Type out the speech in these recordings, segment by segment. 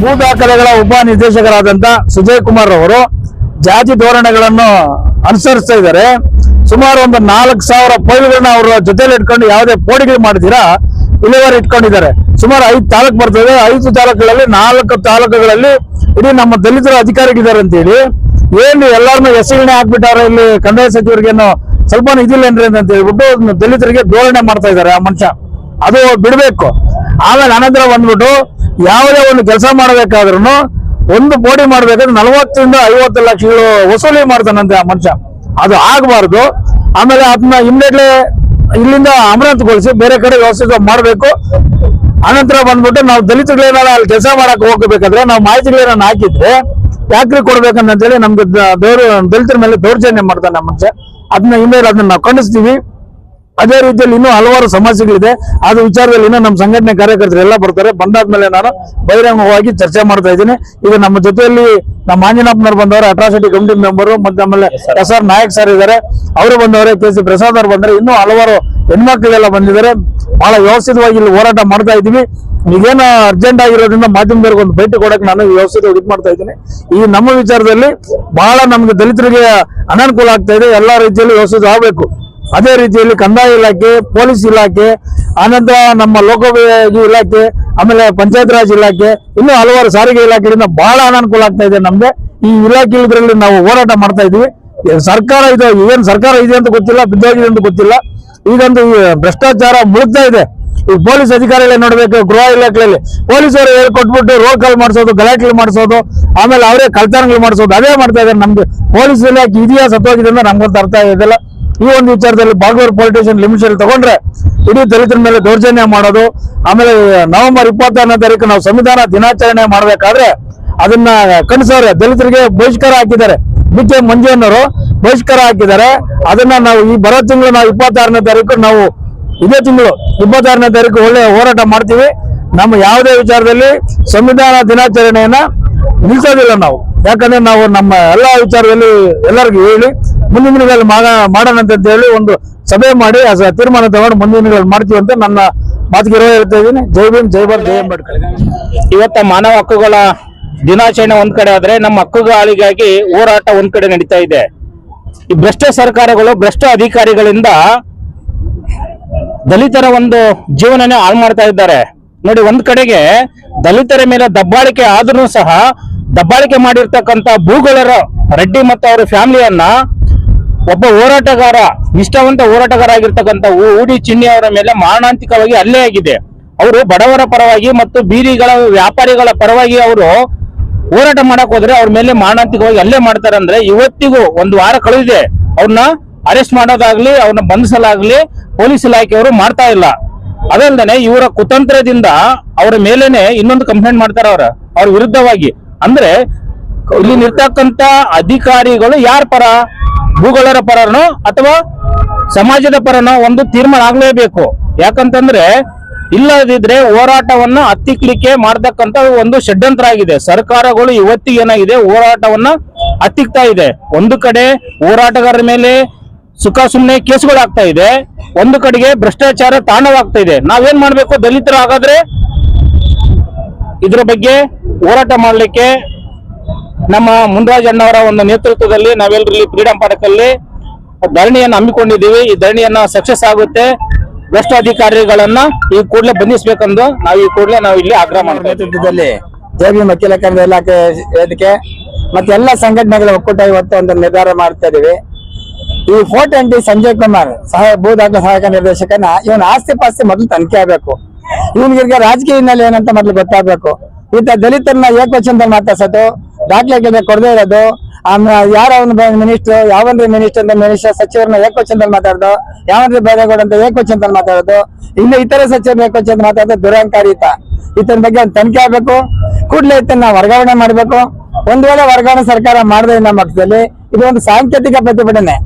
ಭೂ ದಾಖಲೆಗಳ ಉಪ ನಿರ್ದೇಶಕರಾದಂತ ಸುಜಯ್ ಕುಮಾರ್ ಅವರು ಜಾತಿ ಧೋರಣೆಗಳನ್ನು ಅನುಸರಿಸ್ತಾ ಇದ್ದಾರೆ. ಸುಮಾರು ಒಂದು ನಾಲ್ಕು ಸಾವಿರ ಫೈಲ್ಗಳನ್ನ ಅವರ ಜೊತೆಲಿ ಇಟ್ಕೊಂಡು ಯಾವುದೇ ಪೋಡಿಗಳು ಮಾಡಿದಿರಾ ಇಳುವರಿ ಇಟ್ಕೊಂಡಿದ್ದಾರೆ. ಸುಮಾರು ಐದು ತಾಲೂಕು ಬರ್ತದೆ. ಐದು ತಾಲೂಕುಗಳಲ್ಲಿ ನಾಲ್ಕು ತಾಲೂಕುಗಳಲ್ಲಿ ಇಡೀ ನಮ್ಮ ದಲಿತರ ಅಧಿಕಾರಿಗಳಿದ್ದಾರೆ ಅಂತೇಳಿ. ಏನು ಎಲ್ಲರನ್ನೂ ಹೆಸರುಗಣೆ ಹಾಕ್ಬಿಟ್ಟಾರ ಇಲ್ಲಿ ಕಂದಾಯ ಸಚಿವರಿಗೇನು ಸ್ವಲ್ಪ ಇದಿಲ್ಲೇನ್ರಿ ಅಂತ ಹೇಳ್ಬಿಟ್ಟು ದಲಿತರಿಗೆ ಧೋರಣೆ ಮಾಡ್ತಾ ಇದ್ದಾರೆ ಆ ಮನುಷ್ಯ. ಅದು ಬಿಡಬೇಕು. ಆಮೇಲೆ ಅನಂತರ ಬಂದ್ಬಿಟ್ಟು ಯಾವುದೇ ಒಂದು ಕೆಲಸ ಮಾಡಬೇಕಾದ್ರೂ ಒಂದು ಪೋಡಿ ಮಾಡ್ಬೇಕಾದ್ರೆ ನಲವತ್ತರಿಂದ ಐವತ್ತು ಲಕ್ಷಗಳು ವಸೂಲಿ ಮಾಡ್ತಾನಂತೆ ಆ ಮನುಷ್ಯ. ಅದು ಆಗಬಾರ್ದು. ಆಮೇಲೆ ಅದನ್ನ ಇಮ್ಮಿಡಿಯೇಟ್ಲಿ ಇಲ್ಲಿಂದ ಅಮರಾವತಿಗೊಳಿಸಿ ಬೇರೆ ಕಡೆ ವ್ಯವಸ್ಥೆ ಮಾಡಬೇಕು. ಅನಂತರ ಬಂದ್ಬಿಟ್ಟು ನಾವು ದಲಿತಗಳೇನಾರ ಅಲ್ಲಿ ಕೆಲಸ ಮಾಡಕ್ ಹೋಗಬೇಕಾದ್ರೆ ನಾವು ಮಾಹಿತಿಗಳೇನ ಹಾಕಿದ್ರೆ ಯಾಕ್ರಿ ಕೊಡ್ಬೇಕಂತೇಳಿ ನಮ್ಗೆ ದ- ದೌರ್ ದಲಿತರ ಮೇಲೆ ದೌರ್ಜನ್ಯ ಮಾಡ್ತಾನೆ ಮನುಷ್ಯ. ಅದನ್ನ ಇಮೇಲ್ ಅದನ್ನ ನಾವು ಖಂಡಿಸ್ತೀವಿ. ಅದೇ ರೀತಿಯಲ್ಲಿ ಇನ್ನೂ ಹಲವಾರು ಸಮಸ್ಯೆಗಳಿದೆ. ಅದು ವಿಚಾರದಲ್ಲಿ ಇನ್ನೂ ನಮ್ಮ ಸಂಘಟನೆ ಕಾರ್ಯಕರ್ತರು ಎಲ್ಲ ಬರ್ತಾರೆ. ಬಂದಾದ್ಮೇಲೆ ನಾನು ಬಹಿರಂಗವಾಗಿ ಚರ್ಚೆ ಮಾಡ್ತಾ ಇದ್ದೀನಿ. ಈಗ ನಮ್ಮ ಜೊತೆಯಲ್ಲಿ ನಮ್ಮ ಆಂಜನಪ್ಪನವ್ರು ಬಂದವರು ಅಟ್ರಾಸಿಟಿ ಕಮಿಟಿ ಮೆಂಬರು ಮತ್ತೆ ಆಮೇಲೆ ಎಸ್ ಆರ್ ನಾಯಕ್ ಸರ್ ಇದ್ದಾರೆ. ಅವರು ಬಂದವರೇ ಕೆ ಸಿ ಪ್ರಸಾದ್ ಅವರು ಬಂದರೆ ಇನ್ನೂ ಹಲವಾರು ಹೆಣ್ಮಕ್ಳೆಲ್ಲ ಬಂದಿದ್ದಾರೆ. ಬಹಳ ವ್ಯವಸ್ಥಿತವಾಗಿ ಇಲ್ಲಿ ಹೋರಾಟ ಮಾಡ್ತಾ ಇದ್ದೀವಿ. ಈಗೇನು ಅರ್ಜೆಂಟ್ ಆಗಿರೋದ್ರಿಂದ ಮಾಧ್ಯಮದವ್ರಿಗೆ ಒಂದು ಭೇಟಿ ಕೊಡಕ್ಕೆ ನಾನು ವ್ಯವಸ್ಥಿತವಾಗಿ ಇದು ಮಾಡ್ತಾ ಇದ್ದೀನಿ. ಈ ನಮ್ಮ ವಿಚಾರದಲ್ಲಿ ಬಹಳ ನಮ್ಗೆ ದಲಿತರಿಗೆ ಅನಾನುಕೂಲ ಆಗ್ತಾ ಇದೆ. ಎಲ್ಲಾ ರೀತಿಯಲ್ಲಿ ವ್ಯವಸ್ಥಿತ ಆಗಬೇಕು ಅದೇ ರೀತಿಯಲ್ಲಿ ಕಂದಾಯ ಇಲಾಖೆ, ಪೊಲೀಸ್ ಇಲಾಖೆ, ಆನಂತರ ನಮ್ಮ ಲೋಕೋಪಯೋಗಿ ಇಲಾಖೆ, ಆಮೇಲೆ ಪಂಚಾಯತ್ ರಾಜ್ ಇಲಾಖೆ, ಇನ್ನೂ ಹಲವಾರು ಸಾರಿಗೆ ಇಲಾಖೆಯಿಂದ ಬಹಳ ಅನಾನುಕೂಲ ಆಗ್ತಾ ಇದೆ ನಮ್ಗೆ. ಈ ಇಲಾಖೆ ಇದರಲ್ಲಿ ನಾವು ಹೋರಾಟ ಮಾಡ್ತಾ ಇದೀವಿ. ಸರ್ಕಾರ ಇದೆ, ಏನ್ ಸರ್ಕಾರ ಇದೆ ಅಂತ ಗೊತ್ತಿಲ್ಲ, ಬಿದ್ದೋಗಿದೆ ಅಂತ ಗೊತ್ತಿಲ್ಲ. ಈಗಂತೂ ಭ್ರಷ್ಟಾಚಾರ ಮುಳುಗ್ತಾ ಇದೆ. ಈ ಪೊಲೀಸ್ ಅಧಿಕಾರಿಗಳೇ ನೋಡ್ಬೇಕು, ಗೃಹ ಇಲಾಖೆಯಲ್ಲಿ. ಪೊಲೀಸರು ಹೇಳ್ಕೊಟ್ಬಿಟ್ಟು ರೋಡ್ ಕಾಲ್ ಮಾಡಿಸೋದು, ಗಲಾಟೆಗಳು ಮಾಡಿಸೋದು, ಆಮೇಲೆ ಅವರೇ ಕಳ್ತನಗಳು ಮಾಡಿಸೋದು, ಅದೇ ಮಾಡ್ತಾ ಇದ್ದಾರೆ ನಮ್ಗೆ. ಪೊಲೀಸ್ ಇಲಾಖೆ ಇದೆಯಾ ಸತ್ತೋಗಿದೆ ಅಂತ ನಮ್ಗಂತ ಅರ್ಥ ಆಗಿಲ್ಲ ಈ ಒಂದು ವಿಚಾರದಲ್ಲಿ ಬಾಗಲೂರು ಪೊಲಿಟಿಷಿಯನ್ ಲಿಮಿಟೆಡ್ ತಗೊಂಡ್ರೆ ಇಡೀ ದಲಿತರ ಮೇಲೆ ದೌರ್ಜನ್ಯ ಮಾಡೋದು, ಆಮೇಲೆ ನವೆಂಬರ್ ಇಪ್ಪತ್ತಾರನೇ ತಾರೀಕು ನಾವು ಸಂವಿಧಾನ ದಿನಾಚರಣೆ ಮಾಡಬೇಕಾದ್ರೆ ಅದನ್ನ ಕಣಿಸೋರೆ ದಲಿತರಿಗೆ ಬಹಿಷ್ಕಾರ ಹಾಕಿದ್ದಾರೆ. ಬಿ ಕೆ ಮಂಜುನವರು ಬಹಿಷ್ಕಾರ ಹಾಕಿದ್ದಾರೆ. ಅದನ್ನ ನಾವು ಈ ಬರೋ ತಿಂಗಳು ನಾವು ಇಪ್ಪತ್ತಾರನೇ ತಾರೀಕು ನಾವು, ಇದೇ ತಿಂಗಳು ಇಪ್ಪತ್ತಾರನೇ ತಾರೀಕು ಒಳ್ಳೆ ಹೋರಾಟ ಮಾಡ್ತೀವಿ. ನಮ್ಮ ಯಾವುದೇ ವಿಚಾರದಲ್ಲಿ ಸಂವಿಧಾನ ದಿನಾಚರಣೆಯನ್ನ ನಿಲ್ಸೋದಿಲ್ಲ ನಾವು. ಯಾಕಂದ್ರೆ ನಾವು ನಮ್ಮ ಎಲ್ಲ ವಿಚಾರದಲ್ಲಿ ಎಲ್ಲರಿಗೂ ಹೇಳಿ, ಮುಂದಿನ ದಿನಗಳಲ್ಲಿ ಮಾಡ- ಮಾಡೋಣ ಅಂತ ಹೇಳಿ ಒಂದು ಸಭೆ ಮಾಡಿ ತೀರ್ಮಾನ ತಗೊಂಡು ಮುಂದಿನ ದಿನಗಳಲ್ಲಿ ಮಾಡ್ತೀವಿ ಅಂತ ನನ್ನ ಮಾತಿಗೆ ಹೇಳ್ತಾ ಇದ್ದೀನಿ. ಜೈ ಭೀಮ್, ಜೈ ಭಾರತ್, ಜೈ ಅಂಬೇಡ್ಕರ್. ಇವತ್ತ ಮಾನವ ಹಕ್ಕುಗಳ ದಿನಾಚರಣೆ ಒಂದ್ ಕಡೆ ಆದ್ರೆ ನಮ್ಮ ಹಕ್ಕುಗಳಿಗಾಗಿ ಹೋರಾಟ ಒಂದ್ ಕಡೆ ನಡೀತಾ ಇದೆ. ಈ ಭ್ರಷ್ಟ ಸರ್ಕಾರಗಳು, ಭ್ರಷ್ಟ ಅಧಿಕಾರಿಗಳಿಂದ ದಲಿತರ ಒಂದು ಜೀವನನೇ ಹಾಳು ಮಾಡ್ತಾ ಇದ್ದಾರೆ. ನೋಡಿ, ಒಂದ್ ಕಡೆಗೆ ದಲಿತರ ಮೇಲೆ ದಬ್ಬಾಳಿಕೆ ಆದ್ರೂ ಸಹ ದಬ್ಬಾಳಿಕೆ ಮಾಡಿರ್ತಕ್ಕಂತ ಭೂಗೋಳರ ರೆಡ್ಡಿ ಮತ್ತು ಅವರ ಫ್ಯಾಮಿಲಿಯನ್ನ ಒಬ್ಬ ಹೋರಾಟಗಾರ, ನಿಷ್ಠಾವಂತ ಹೋರಾಟಗಾರ ಆಗಿರ್ತಕ್ಕಂಥ ಊಡಿ ಚಿಣ್ಣಿ ಅವರ ಮೇಲೆ ಮಾರಣಾಂತಿಕವಾಗಿ ಹಲ್ಲೆ ಆಗಿದೆ. ಅವರು ಬಡವರ ಪರವಾಗಿ ಮತ್ತು ಬೀದಿಗಳ ವ್ಯಾಪಾರಿಗಳ ಪರವಾಗಿ ಅವರು ಹೋರಾಟ ಮಾಡಕ್ ಹೋದ್ರೆ ಅವ್ರ ಮೇಲೆ ಮಾರಣಾಂತಿಕವಾಗಿ ಹಲ್ಲೆ ಮಾಡ್ತಾರೆ ಅಂದ್ರೆ ಇವತ್ತಿಗೂ ಒಂದು ವಾರ ಕಳೆದಿದೆ. ಅವ್ರನ್ನ ಅರೆಸ್ಟ್ ಮಾಡೋದಾಗ್ಲಿ, ಅವ್ರನ್ನ ಬಂಧಿಸಲಾಗ್ಲಿ ಪೊಲೀಸ್ ಇಲಾಖೆಯವರು ಮಾಡ್ತಾ ಇಲ್ಲ. ಅದಲ್ದೇನೆ ಇವರ ಕುತಂತ್ರದಿಂದ ಅವರ ಮೇಲೇನೆ ಇನ್ನೊಂದು ಕಂಪ್ಲೇಂಟ್ ಮಾಡ್ತಾರೆ ಅವ್ರ. ಅವ್ರ ವಿರುದ್ಧವಾಗಿ ಅಂದ್ರೆ ಇಲ್ಲಿ ನಿರ್ತಕ್ಕಂತ ಅಧಿಕಾರಿಗಳು ಯಾರ ಪರ? ಭೂಗಳರ ಪರನೋ ಅಥವಾ ಸಮಾಜದ ಪರನೋ ಒಂದು ತೀರ್ಮಾನ ಆಗ್ಲೇಬೇಕು. ಯಾಕಂತಂದ್ರೆ ಇಲ್ಲದಿದ್ರೆ ಹೋರಾಟವನ್ನ ಹತ್ತಿಕ್ಲಿಕ್ಕೆ ಮಾಡತಕ್ಕಂತ ಒಂದು ಷಡ್ಯಂತ್ರ ಆಗಿದೆ ಸರ್ಕಾರಗಳು ಇವತ್ತಿಗೆ ಏನಾಗಿದೆ? ಹೋರಾಟವನ್ನ ಹತ್ತಿಕ್ತಾ ಇದೆ. ಒಂದು ಕಡೆ ಹೋರಾಟಗಾರರ ಮೇಲೆ ಸುಖ ಸುಮ್ಮನೆ ಕೇಸುಗಳು ಆಗ್ತಾ ಇದೆ. ಒಂದು ಕಡೆಗೆ ಭ್ರಷ್ಟಾಚಾರ ತಾಂಡವಾಗ್ತಾ ಇದೆ. ನಾವೇನ್ ಮಾಡ್ಬೇಕು? ದಲಿತರು ಹಾಗಾದ್ರೆ ಇದ್ರ ಬಗ್ಗೆ ಹೋರಾಟ ಮಾಡಲಿಕ್ಕೆ ನಮ್ಮ ಮುನ್ರಾಜ್ ಅಣ್ಣವರ ಒಂದು ನೇತೃತ್ವದಲ್ಲಿ ನಾವೆಲ್ಲರೂ ಇಲ್ಲಿ ಫ್ರೀಡಂ ಪಾರ್ಕ್ ಅಲ್ಲಿ ಧರಣಿಯನ್ನು ಹಮ್ಮಿಕೊಂಡಿದ್ದೀವಿ. ಈ ಧರಣಿಯನ್ನ ಸಕ್ಸಸ್ ಆಗುತ್ತೆ. ಭ್ರಷ್ಟ ಅಧಿಕಾರಿಗಳನ್ನ ಈ ಕೂಡಲೇ ಬಂಧಿಸಬೇಕೆಂದು ನಾವು ಈ ಕೂಡಲೇ ನಾವು ಇಲ್ಲಿ ಆಗ್ರಹ ಮಾಡ್ತೀವಿ ನೇತೃತ್ವದಲ್ಲಿ ವಕೀಲ ಇಲಾಖೆ ವೇದಿಕೆ ಮತ್ತೆ ಎಲ್ಲ ಸಂಘಟನೆಗಳ ಒಕ್ಕೂಟ ಇವತ್ತು ಒಂದು ನಿರ್ಧಾರ ಮಾಡ್ತಾ ಇದೀವಿ. ಈ ಫೋರ್ಟ್ ಅಂಟಿ ಸಂಜಯ್ ಕುಮಾರ್ ಸಹ ಭೂ ದಾಖಲೆ ಸಹಾಯಕ ನಿರ್ದೇಶಕನ ಇವನ ಆಸ್ತಿ ಪಾಸ್ತಿ ಮೊದಲು ತನಿಖೆ ಆಗ್ಬೇಕು. ಇವನಿಗೆ ರಾಜಕೀಯ ಹಿನ್ನೆಲೆ ಏನಂತ ಮೊದಲು ಗೊತ್ತಾಗ್ಬೇಕು. ಈತ ದಲಿತರನ್ನ ಏಕವಚನದಲ್ಲಿ ಮಾತಾಡ್ಸೋದು ದಾಖಲೆ ಕೊಡದೇ ಇರೋದು. ಯಾರ ಮಿನಿಸ್ಟರ್ ಯಾವನ್ರಿ ಮಿನಿಸ್ಟರ್ ಅಂತ ಮಿನಿಸ್ಟರ್ ಸಚಿವರನ್ನ ಏಕವಚನದಲ್ಲಿ ಮಾತಾಡೋದು ಯಾವಂದ್ರೆ ಬೇರೆಗೌಡ ಅಂತ ಏಕವಚನದಲ್ಲಿ ಮಾತಾಡೋದು. ಇನ್ನು ಇತರ ಸಚಿವರನ್ನ ಏಕವಚನದಲ್ಲಿ ಮಾತಾಡೋದು ದುರಂಕಾರಿತ ಇತನ ಬಗ್ಗೆ ಒಂದು ತನಿಖೆ ಆಗ್ಬೇಕು. ಕೂಡಲೇ ಈತನ ವರ್ಗಾವಣೆ ಮಾಡಬೇಕು. ಒಂದ್ ವೇಳೆ ವರ್ಗಾವಣೆ ಸರ್ಕಾರ ಮಾಡದೆ ನಮ್ಮ ಪಕ್ಷದಲ್ಲಿ, ಇದು ಒಂದು ಸಾಂಕೇತಿಕ ಪ್ರತಿಭಟನೆ.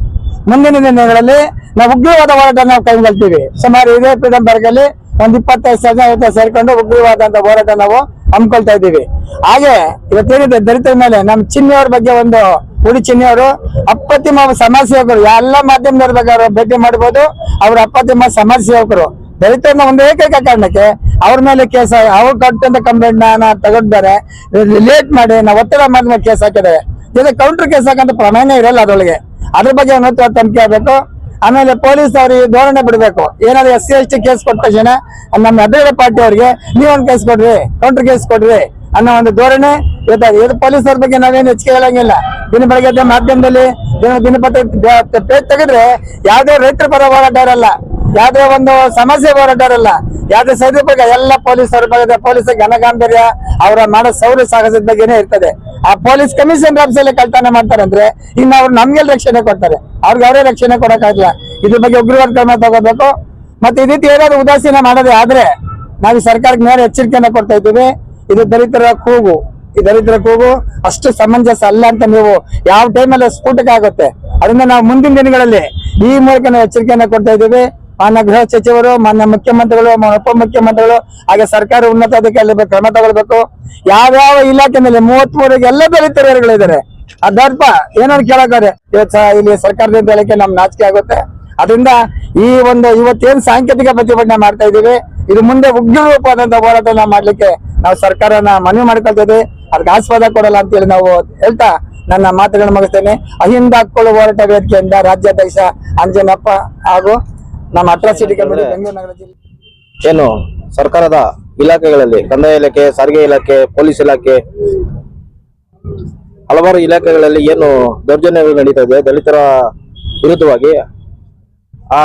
ಮುಂದಿನ ದಿನಗಳಲ್ಲಿ ನಾವು ಉಗ್ರವಾದ ಹೋರಾಟ ನಾವು ಕೈಗೊಳ್ತೀವಿ. ಸುಮಾರು ಇದೇ ಫ್ರೀಡಂ ಒಂದ್ ಇಪ್ಪತ್ತೈದು ಜನ ಜೊತೆ ಸೇರ್ಕೊಂಡು ಉಗ್ರವಾದ ಅಂತ ಹೋರಾಟ ನಾವು ಹಮ್ಮಿಕೊಳ್ತಾ ಇದ್ದೀವಿ. ಹಾಗೆ ಇವತ್ತೇನಿದೆ ದಲಿತರ ಮೇಲೆ ನಮ್ಮ ಚಿನ್ನಿಯವ್ರ ಬಗ್ಗೆ ಒಂದು ಉಡಿ ಚಿನ್ನಿಯವರು, ಅಪ್ರತಿಮ ಸಮಾಜ ಸೇವಕರು, ಎಲ್ಲ ಮಾಧ್ಯಮದವ್ರ ಬಗ್ಗೆ ಅವರು ಭೇಟಿ ಮಾಡಬಹುದು ಅವ್ರ ಅಪ್ರತಿಮ ಸಮಾಜ ಸೇವಕರು. ಒಂದು ಏಕೈಕ ಕಾರಣಕ್ಕೆ ಅವ್ರ ಮೇಲೆ ಕೇಸ್ ಅವ್ರು ಕೊಟ್ಟಂತ ಕಂಪ್ಲೇಂಟ್ನ ತಗೊಂಡಿದ್ದಾರೆ ಲೇಟ್ ಮಾಡಿ ನಾವು ಒತ್ತಡ ಮಾಡಿದ ಕೇಸ್ ಹಾಕಿದ್ದಾರೆ ಜೊತೆ ಕೌಂಟರ್ ಕೇಸ್ ಹಾಕಂತ ಪ್ರಮಾಣ ಇರಲ್ಲ ಅದ್ರೊಳಗೆ. ಅದ್ರ ಬಗ್ಗೆ ತನಿಖೆ ಆಗ್ಬೇಕು. ಆಮೇಲೆ ಪೊಲೀಸ್ ಅವ್ರಿಗೆ ಧೋರಣೆ ಬಿಡಬೇಕು. ಏನಾದ್ರು S C, S T case ಕೊಟ್ಟ ತಕ್ಷಣ ನಮ್ಮ ಅಧ್ಯಕ್ಷ ಪಾರ್ಟಿ ಅವ್ರಿಗೆ ನೀವೊಂದು ಕೇಸ್ ಕೊಡ್ರಿ ಕೌಂಟರ್ ಕೇಸ್ ಕೊಡ್ರಿ ಅನ್ನೋ ಒಂದು ಧೋರಣೆ ಇದು ಪೊಲೀಸರ ಬಗ್ಗೆ ನಾವೇನು ಹೆಚ್ಚಿಗೆ ಹೇಳಂಗಿಲ್ಲ. ದಿನ ಬೆಳಗ್ಗೆ ಮಾಧ್ಯಮದಲ್ಲಿ ದಿನ ದಿನಪತ್ರ ಪೇಜ್ ತೆಗೆದ್ರೆ ಯಾವ್ದೇ ರೈತರ ಪರ ಹೋರಾಟ ಇರಲ್ಲ. ಯಾವ್ದೇ ಒಂದು ಸಮಸ್ಯೆ ಹೋರಾಟರಲ್ಲ ಯಾವ್ದೇ ಸದುಪಯೋಗ ಎಲ್ಲ ಪೊಲೀಸರ ಬಗ್ಗೆ ಪೊಲೀಸ್ ಘನಗಾಂಭೀರ್ಯ ಅವರ ಮಾಡೋ ಸೌರ್ಯ ಸಾಹಸದ ಬಗ್ಗೆನೇ ಇರ್ತದೆ. ಆ ಪೊಲೀಸ್ ಕಮಿಷನ್ ಆಫೀಸಲ್ಲಿ ಕಳ್ತನ ಮಾಡ್ತಾರೆ ಅಂದ್ರೆ ಇನ್ನು ಅವ್ರು ನಮ್ಗೆ ರಕ್ಷಣೆ ಕೊಡ್ತಾರೆ. ಅವ್ರಿಗೆ ಅವರೇ ರಕ್ಷಣೆ ಕೊಡಕ್ಕಾಗಲ್ಲ. ಇದ್ರ ಬಗ್ಗೆ ಉಗ್ರವಾದ ಕ್ರಮ ತಗೋಬೇಕು. ಮತ್ತೆ ಈ ರೀತಿ ಏನಾದ್ರು ಉದಾಸೀನ ಮಾಡೋದೇ ಆದ್ರೆ ನಾವು ಸರ್ಕಾರಕ್ಕೆ ನೇರ ಎಚ್ಚರಿಕೆಯನ್ನ ಕೊಡ್ತಾ ಇದ್ದೀವಿ. ಇದು ದಲಿತರ ಕೂಗು. ಈ ದರಿದ್ರ ಕೂಗು ಅಷ್ಟು ಸಮಂಜಸ ಅಲ್ಲ ಅಂತ ನೀವು ಯಾವ ಟೈಮಲ್ಲಿ ಸ್ಫೋಟಕ ಆಗುತ್ತೆ. ಅದನ್ನ ನಾವು ಮುಂದಿನ ದಿನಗಳಲ್ಲಿ ಈ ಮೂಲಕ ನಾವು ಎಚ್ಚರಿಕೆಯನ್ನ ಕೊಡ್ತಾ ಇದ್ದೀವಿ. ಮಾನ್ಯ ಗೃಹ ಸಚಿವರು, ಮಾನ್ಯ ಮುಖ್ಯಮಂತ್ರಿಗಳು ಉಪ ಮುಖ್ಯಮಂತ್ರಿಗಳು ಹಾಗೆ ಸರ್ಕಾರ ಉನ್ನತ ಅಧಿಕಾರಿ ಕ್ರಮ ತಗೊಳ್ಬೇಕು. ಯಾವ್ಯಾವ ಇಲಾಖೆ ಮೇಲೆ ಮೂವತ್ಮೂರಿಗೆ ಎಲ್ಲ ಬೇರೆ ಅದರ್ಪ ಏನಾದ್ರು ಕೇಳಕ್ಕಾರೆ ಇವತ್ತು ಇಲ್ಲಿ ಸರ್ಕಾರದಿಂದ ಹೇಳಕ್ಕೆ ನಮ್ ನಾಚಿಕೆ ಆಗುತ್ತೆ. ಅದರಿಂದ ಈ ಒಂದು ಇವತ್ತೇನ್ ಸಾಂಕೇತಿಕ ಪ್ರತಿಭಟನೆ ಮಾಡ್ತಾ ಇದೀವಿ ಇದು ಮುಂದೆ ಉಗ್ರ ರೂಪವಾದಂತ ಹೋರಾಟನ ಮಾಡ್ಲಿಕ್ಕೆ ನಾವು ಸರ್ಕಾರನ ಮನವಿ ಮಾಡ್ಕೊಳ್ತಾ ಇದೀವಿ ಅದಕ್ಕೆ ಆಸ್ವಾದ ಕೊಡಲ್ಲ ಅಂತೇಳಿ ನಾವು ಹೇಳ್ತಾ ನನ್ನ ಮಾತುಗಳನ್ನು ಮುಗಿಸ್ತೇನೆ. ಅಹಿಂದ ಹಾಕೊಳ್ಳುವ ಹೋರಾಟ ವೇದಿಕೆಯಿಂದ ರಾಜ್ಯಾಧ್ಯಕ್ಷ ಅಂಜನಪ್ಪ ಹಾಗೂ ನಮ್ಮ ಅಟ್ರಾಸಿಟಿ ಕಮಿಟಿ ಬೆಂಗಳೂರು ನಗರ ಜಿಲ್ಲೆ. ಏನು? ಸರ್ಕಾರದ ಇಲಾಖೆಗಳಲ್ಲಿ ಕಂದಾಯ ಇಲಾಖೆ ಸಾರಿಗೆ ಇಲಾಖೆ ಪೊಲೀಸ್ ಇಲಾಖೆ ಹಲವಾರು ಇಲಾಖೆಗಳಲ್ಲಿ ಏನು ದೌರ್ಜನ್ಯಗಳು ನಡೀತಾ ಇದೆ. ದಲಿತರ ವಿರುದ್ಧವಾಗಿ ಆ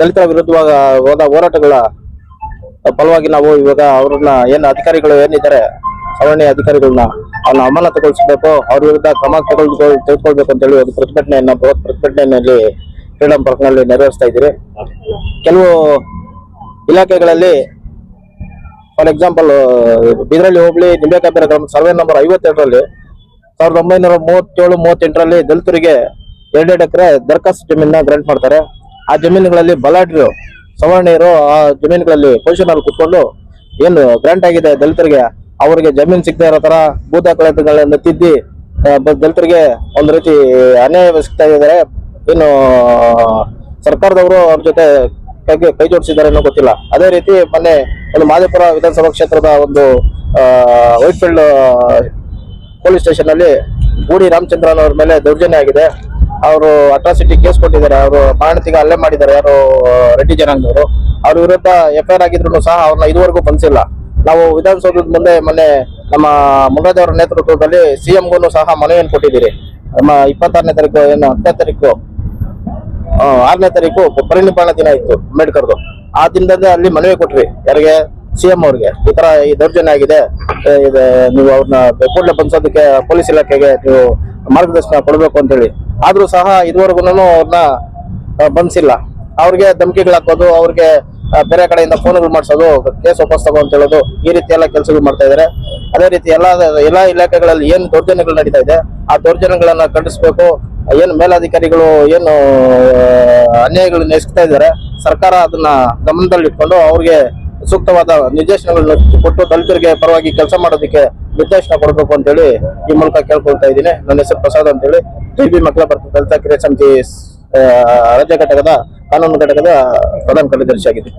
ದಲಿತರ ವಿರುದ್ಧವಾಗ ಹೋದ ಹೋರಾಟಗಳ ಫಲವಾಗಿ ನಾವು ಇವಾಗ ಅವ್ರನ್ನ ಏನು ಅಧಿಕಾರಿಗಳು ಏನಿದ್ದಾರೆ ಸಾಮಾನ್ಯ ಅಧಿಕಾರಿಗಳನ್ನ ಅವ್ರನ್ನ ಅಮಾನತುಗೊಳಿಸಬೇಕು ಅವ್ರ ವಿರುದ್ಧ ಕ್ರಮ ತೆಗೆದುಕೊಳ್ಬೇಕು ಅಂತ ಹೇಳಿ ಒಂದು ಪ್ರತಿಭಟನೆಯನ್ನ ಬೃಹತ್ ಪ್ರತಿಭಟನೆಯಲ್ಲಿ ಫ್ರೀಡಂ ಪಾರ್ಕ್ನಲ್ಲಿ ನೆರವೇರಿಸ್ತಾ ಇದ್ದೀರಿ. ಕೆಲವು ಇಲಾಖೆಗಳಲ್ಲಿ, ಫಾರ್ ಎಕ್ಸಾಂಪಲ್, ಬಿದ್ರಲ್ಲಿ ಹೋಬಳಿ ನಿಂಬೆಕಾಪಿರ ಗ್ರಾಮ ಸರ್ವೆ ನಂಬರ್ ಐವತ್ತೆರಡರಲ್ಲಿ, ಸಾವಿರದ ಒಂಬೈನೂರ ಮೂವತ್ತೇಳು, ಮೂವತ್ತೆಂಟರಲ್ಲಿ ದಲಿತರಿಗೆ ಎರಡೆರಡು ಎಕರೆ ದರ್ಖಾಸ್ತು ಜಮೀನ ಗ್ರಾಂಟ್ ಮಾಡ್ತಾರೆ. ಆ ಜಮೀನುಗಳಲ್ಲಿ ಬಲಾಢ್ಯರು, ಸವರ್ಣೀಯರು ಆ ಜಮೀನುಗಳಲ್ಲಿ ಪೊಸಿಷನ್ ಅಲ್ಲಿ ಕುತ್ಕೊಂಡು ಏನು ಗ್ರಾಂಟ್ ಆಗಿದೆ ದಲಿತರಿಗೆ, ಅವರಿಗೆ ಜಮೀನು ಸಿಗ್ತಾ ಇರೋ ತರ ಭೂ ದಾಖಲಾತಿಗಳನ್ನ ತಿದ್ದಿ ದಲಿತರಿಗೆ ಒಂದು ರೀತಿ ಅನ್ಯಾಯ ಸಿಗ್ತಾ ಇದ್ದಾರೆ. ಏನು, ಸರ್ಕಾರದವರು ಅವ್ರ ಜೊತೆ ಕೈಗೆ ಕೈ ಜೋಡಿಸಿದ್ದಾರೆ ಅನ್ನೋ ಗೊತ್ತಿಲ್ಲ. ಅದೇ ರೀತಿ ಮೊನ್ನೆ ಒಂದು ಮಾದೇಪುರ ವಿಧಾನಸಭಾ ಕ್ಷೇತ್ರದ ಒಂದು ವೈಟ್ ಫೀಲ್ಡ್ ಪೊಲೀಸ್ ಸ್ಟೇಷನ್ ಅಲ್ಲಿ ಗೂಡಿ ರಾಮಚಂದ್ರನ್ ಅವ್ರ ಮೇಲೆ ದೌರ್ಜನ್ಯ ಆಗಿದೆ. ಅವರು ಅಟ್ರಾಸಿಟಿ ಕೇಸ್ ಕೊಟ್ಟಿದ್ದಾರೆ. ಅವರು ಮಾರಣತಿಗೆ ಹಲ್ಲೆ ಮಾಡಿದ್ದಾರೆ. ಯಾರು, ರೆಡ್ಡಿ ಜನಾಂಗದವರು. ಅವ್ರ ವಿರುದ್ಧ ಎಫ್ ಐ ಆರ್ ಆಗಿದ್ರು ಸಹ ಅವ್ರನ್ನ ಇದುವರೆಗೂ ಬಂದಿಲ್ಲ. ನಾವು ವಿಧಾನಸೌಧದ ಮುಂದೆ ಮೊನ್ನೆ ನಮ್ಮ ಮುರಾಜ್ ಅವರ ನೇತೃತ್ವದಲ್ಲಿ ಸಿಎಂಗೂ ಸಹ ಮನವಿಯನ್ನು ಕೊಟ್ಟಿದ್ದೀರಿ. ನಮ್ಮ ಇಪ್ಪತ್ತಾರನೇ ತಾರೀಕು, ಏನು ಹತ್ತನೇ ತಾರೀಕು ಆರನೇ ತಾರೀಕು ಪರಿನಿರ್ವಾಣ ದಿನ ಇತ್ತು ಅಂಬೇಡ್ಕರ್ದು. ಆ ದಿನದಿಂದ ಅಲ್ಲಿ ಮನವಿ ಕೊಟ್ರಿ. ಯಾರಿಗೆ? ಸಿಎಂ ಅವ್ರಿಗೆ. ಈ ತರ ಈ ದೌರ್ಜನ್ಯ ಆಗಿದೆ. ನೀವು ಅವ್ರನ್ನ ಕೂಡಲೇ ಬಂದ್ಸೋದಕ್ಕೆ ಪೊಲೀಸ್ ಇಲಾಖೆಗೆ ನೀವು ಮಾರ್ಗದರ್ಶನ ಕೊಡಬೇಕು ಅಂತೇಳಿ. ಆದ್ರೂ ಸಹ ಇದುವರೆಗೂ ಅವ್ರನ್ನ ಬಂದಿಲ್ಲ ಅವ್ರಿಗೆ ಧಮಕಿಗಳು ಹಾಕೋದು, ಅವ್ರಿಗೆ ಬೇರೆ ಕಡೆಯಿಂದ ಫೋನ್ಗಳು ಮಾಡಿಸೋದು, ಕೇಸ್ ವಾಪಸ್ ತಗೋ ಅಂತ ಹೇಳೋದು, ಈ ರೀತಿ ಎಲ್ಲ ಕೆಲಸಗಳು ಮಾಡ್ತಾ ಇದ್ದಾರೆ ಅದೇ ರೀತಿ ಎಲ್ಲ, ಎಲ್ಲಾ ಇಲಾಖೆಗಳಲ್ಲಿ ಏನು ದೌರ್ಜನ್ಯಗಳು ನಡೀತಾ ಇದೆ, ಆ ದೌರ್ಜನ್ಯಗಳನ್ನ ಖಂಡಿಸಬೇಕು. ಏನು ಮೇಲಾಧಿಕಾರಿಗಳು ಏನು ಅನ್ಯಾಯಗಳು ಎಸಗ್ತಾ ಇದ್ದಾರೆ, ಸರ್ಕಾರ ಅದನ್ನ ಗಮನದಲ್ಲಿಟ್ಕೊಂಡು ಅವ್ರಿಗೆ ಸೂಕ್ತವಾದ ನಿರ್ದೇಶನಗಳನ್ನ ಕೊಟ್ಟು ದಲಿತರಿಗೆ ಪರವಾಗಿ ಕೆಲಸ ಮಾಡೋದಕ್ಕೆ ನಿರ್ದೇಶನ ಕೊಡಬೇಕು ಅಂತ ಹೇಳಿ ಈ ಮೂಲಕ ಕೇಳ್ಕೊಳ್ತಾ ಇದ್ದೀನಿ. ನನ್ನ ಹೆಸರು ಪ್ರಸಾದ್ ಅಂತ ಹೇಳಿ ಟಿ ಬಿ ಮಕ್ಕಳ ಬರ್ತ ದಲಿತ ಕ್ರಿಯಾ ಸಮಿತಿ ರಾಜ್ಯ ಘಟಕದ, ಕಾನೂನು ಘಟಕದ ಪ್ರಧಾನ ಕಾರ್ಯದರ್ಶಿ ಆಗಿದ್ದೀನಿ